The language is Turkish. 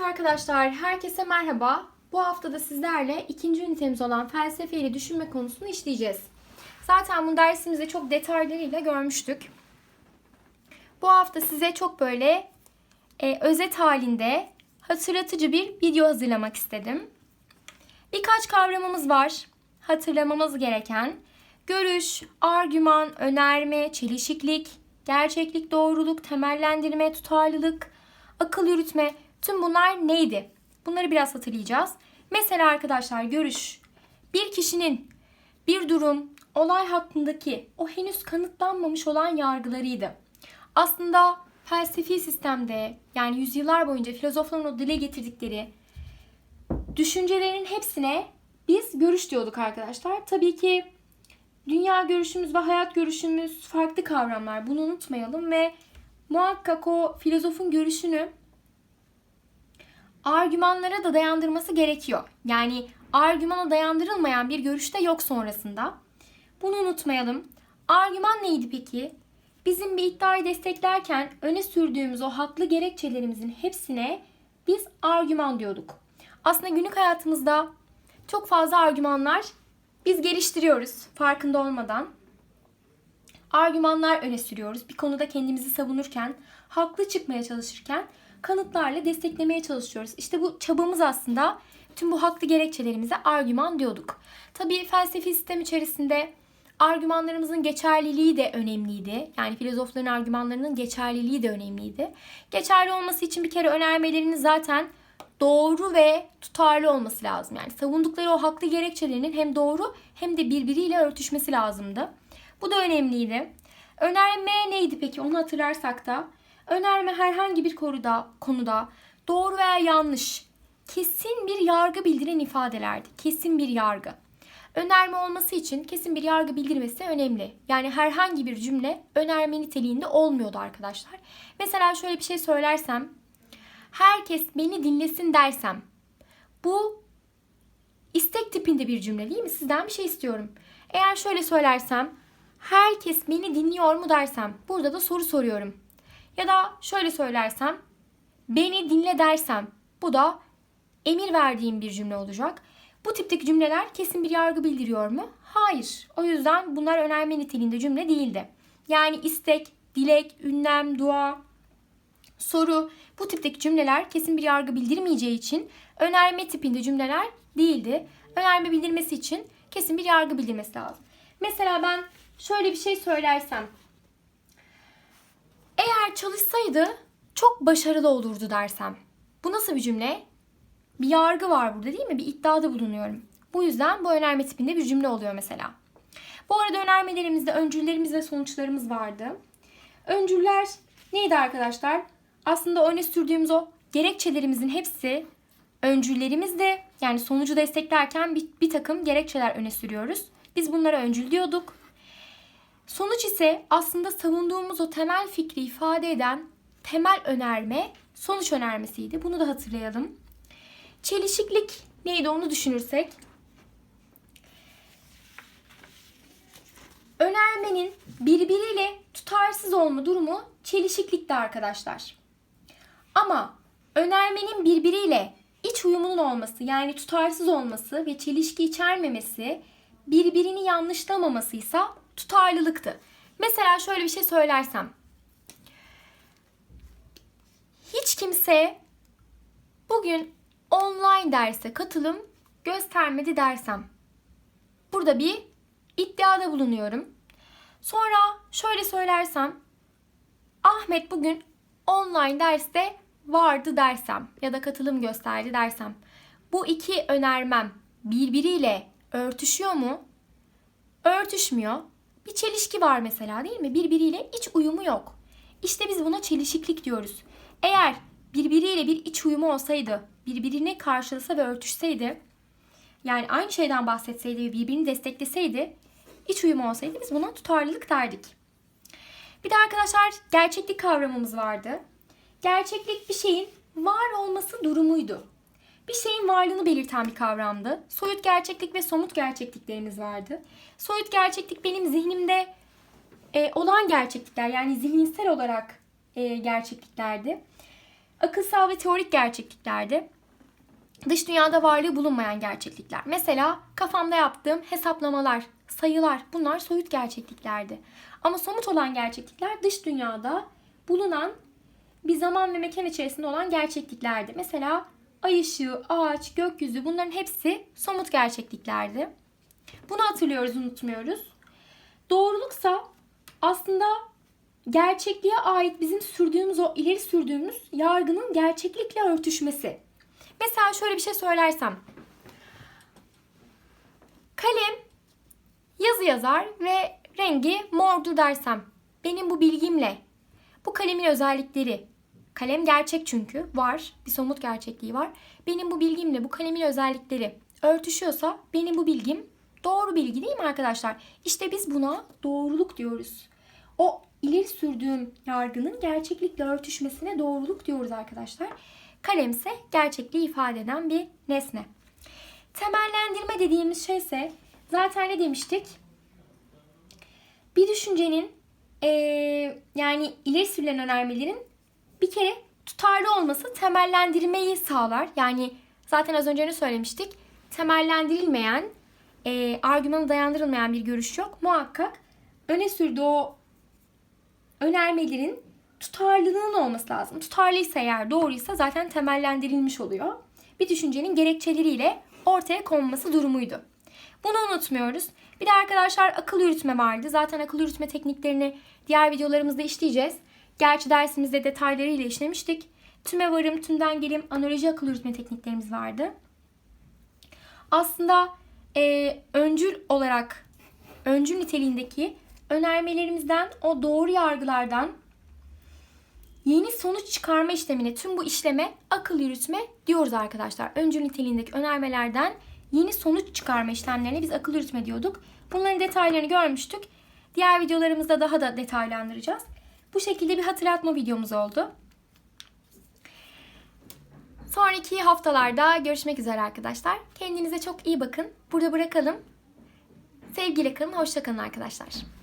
Evet arkadaşlar, herkese merhaba. Bu hafta da sizlerle ikinci ünitemiz olan felsefeyle düşünme konusunu işleyeceğiz. Zaten bu dersimizde çok detaylarıyla görmüştük. Bu hafta size çok böyle e, özet halinde hatırlatıcı bir video hazırlamak istedim. Birkaç kavramımız var hatırlamamız gereken. Görüş, argüman, önerme, çelişiklik, gerçeklik, doğruluk, temellendirme, tutarlılık, akıl yürütme tüm bunlar neydi? Bunları biraz hatırlayacağız. Mesela arkadaşlar görüş bir kişinin bir durum, olay hakkındaki o henüz kanıtlanmamış olan yargılarıydı. Aslında felsefi sistemde yani yüzyıllar boyunca filozofların o dile getirdikleri düşüncelerin hepsine biz görüş diyorduk arkadaşlar. Tabii ki dünya görüşümüz ve hayat görüşümüz farklı kavramlar. Bunu unutmayalım ve muhakkak o filozofun görüşünü argümanlara da dayandırması gerekiyor. Yani argümana dayandırılmayan bir görüş de yok sonrasında. Bunu unutmayalım. Argüman neydi peki? Bizim bir iddiayı desteklerken öne sürdüğümüz o haklı gerekçelerimizin hepsine biz argüman diyorduk. Aslında günlük hayatımızda çok fazla argümanlar biz geliştiriyoruz farkında olmadan. Argümanlar öne sürüyoruz. Bir konuda kendimizi savunurken, haklı çıkmaya çalışırken kanıtlarla desteklemeye çalışıyoruz. İşte bu çabamız aslında tüm bu haklı gerekçelerimize argüman diyorduk. Tabii felsefi sistem içerisinde argümanlarımızın geçerliliği de önemliydi. Yani filozofların argümanlarının geçerliliği de önemliydi. Geçerli olması için bir kere önermelerinin zaten doğru ve tutarlı olması lazım. Yani savundukları o haklı gerekçelerinin hem doğru hem de birbiriyle örtüşmesi lazımdı. Bu da önemliydi. Önerme neydi peki onu hatırlarsak da önerme herhangi bir konuda, konuda doğru veya yanlış kesin bir yargı bildiren ifadelerdi. Kesin bir yargı. Önerme olması için kesin bir yargı bildirmesi önemli. Yani herhangi bir cümle önerme niteliğinde olmuyordu arkadaşlar. Mesela şöyle bir şey söylersem herkes beni dinlesin dersem bu istek tipinde bir cümle değil mi? Sizden bir şey istiyorum. Eğer şöyle söylersem herkes beni dinliyor mu dersem burada da soru soruyorum. Ya da şöyle söylersem beni dinle dersem bu da emir verdiğim bir cümle olacak. Bu tipteki cümleler kesin bir yargı bildiriyor mu? Hayır. O yüzden bunlar önerme niteliğinde cümle değildi. Yani istek, dilek, ünlem, dua, soru bu tipteki cümleler kesin bir yargı bildirmeyeceği için önerme tipinde cümleler değildi. Önerme bildirmesi için kesin bir yargı bildirmesi lazım. Mesela ben şöyle bir şey söylersem eğer çalışsaydı çok başarılı olurdu dersem. Bu nasıl bir cümle? Bir yargı var burada değil mi? Bir iddiada bulunuyorum. Bu yüzden bu önerme tipinde bir cümle oluyor mesela. Bu arada önermelerimizde öncüllerimiz ve sonuçlarımız vardı. Öncüller neydi arkadaşlar? Aslında öne sürdüğümüz o gerekçelerimizin hepsi öncüllerimizde yani sonucu desteklerken bir, bir takım gerekçeler öne sürüyoruz. Biz bunlara öncül diyorduk. Sonuç ise aslında savunduğumuz o temel fikri ifade eden temel önerme sonuç önermesiydi. Bunu da hatırlayalım. Çelişiklik neydi onu düşünürsek. Önermenin birbiriyle tutarsız olma durumu çelişiklikti arkadaşlar. Ama önermenin birbiriyle iç uyumunun olması yani tutarsız olması ve çelişki içermemesi birbirini yanlışlamamasıysa tutarlılıktı. Mesela şöyle bir şey söylersem. Hiç kimse bugün online derse katılım göstermedi dersem. Burada bir iddiada bulunuyorum. Sonra şöyle söylersem Ahmet bugün online derste vardı dersem ya da katılım gösterdi dersem bu iki önermem birbiriyle örtüşüyor mu? Örtüşmüyor. Bir çelişki var mesela değil mi? Birbiriyle iç uyumu yok. İşte biz buna çelişiklik diyoruz. Eğer birbiriyle bir iç uyumu olsaydı, birbirini karşılasa ve örtüşseydi, yani aynı şeyden bahsetseydi ve birbirini destekleseydi, iç uyumu olsaydı biz buna tutarlılık derdik. Bir de arkadaşlar gerçeklik kavramımız vardı. Gerçeklik bir şeyin var olması durumuydu. Bir şeyin varlığını belirten bir kavramdı. Soyut gerçeklik ve somut gerçekliklerimiz vardı. Soyut gerçeklik benim zihnimde e, olan gerçeklikler yani zihinsel olarak e, gerçekliklerdi. akılsal ve teorik gerçekliklerdi. Dış dünyada varlığı bulunmayan gerçeklikler. Mesela kafamda yaptığım hesaplamalar, sayılar bunlar soyut gerçekliklerdi. Ama somut olan gerçeklikler dış dünyada bulunan bir zaman ve mekan içerisinde olan gerçekliklerdi. Mesela ay ışığı, ağaç, gökyüzü bunların hepsi somut gerçekliklerdi. Bunu hatırlıyoruz, unutmuyoruz. Doğruluksa aslında gerçekliğe ait bizim sürdüğümüz o ileri sürdüğümüz yargının gerçeklikle örtüşmesi. Mesela şöyle bir şey söylersem. Kalem yazı yazar ve rengi mordur dersem. Benim bu bilgimle bu kalemin özellikleri kalem gerçek çünkü var bir somut gerçekliği var. Benim bu bilgimle bu kalemin özellikleri örtüşüyorsa benim bu bilgim doğru bilgi değil mi arkadaşlar? İşte biz buna doğruluk diyoruz. O ileri sürdüğüm yargının gerçeklikle örtüşmesine doğruluk diyoruz arkadaşlar. Kalem ise gerçekliği ifade eden bir nesne. Temellendirme dediğimiz şey ise zaten ne demiştik? Bir düşüncenin eee, yani ileri sürülen önermelerin bir kere tutarlı olması temellendirmeyi sağlar. Yani zaten az önce ne söylemiştik? Temellendirilmeyen, eee argümanı dayandırılmayan bir görüş yok. Muhakkak öne sürdüğü o önermelerin tutarlılığının olması lazım. Tutarlıysa eğer doğruysa zaten temellendirilmiş oluyor. Bir düşüncenin gerekçeleriyle ortaya konması durumuydu. Bunu unutmuyoruz. Bir de arkadaşlar akıl yürütme vardı. Zaten akıl yürütme tekniklerini diğer videolarımızda işleyeceğiz. Gerçi dersimizde detaylarıyla işlemiştik. Tüme varım, tümden gelim, analoji akıl yürütme tekniklerimiz vardı. Aslında e, öncül olarak, öncül niteliğindeki önermelerimizden, o doğru yargılardan yeni sonuç çıkarma işlemine, tüm bu işleme akıl yürütme diyoruz arkadaşlar. Öncül niteliğindeki önermelerden yeni sonuç çıkarma işlemlerine biz akıl yürütme diyorduk. Bunların detaylarını görmüştük. Diğer videolarımızda daha da detaylandıracağız. Bu şekilde bir hatırlatma videomuz oldu. Sonraki haftalarda görüşmek üzere arkadaşlar. Kendinize çok iyi bakın. Burada bırakalım. Sevgiyle kalın, hoşça kalın arkadaşlar.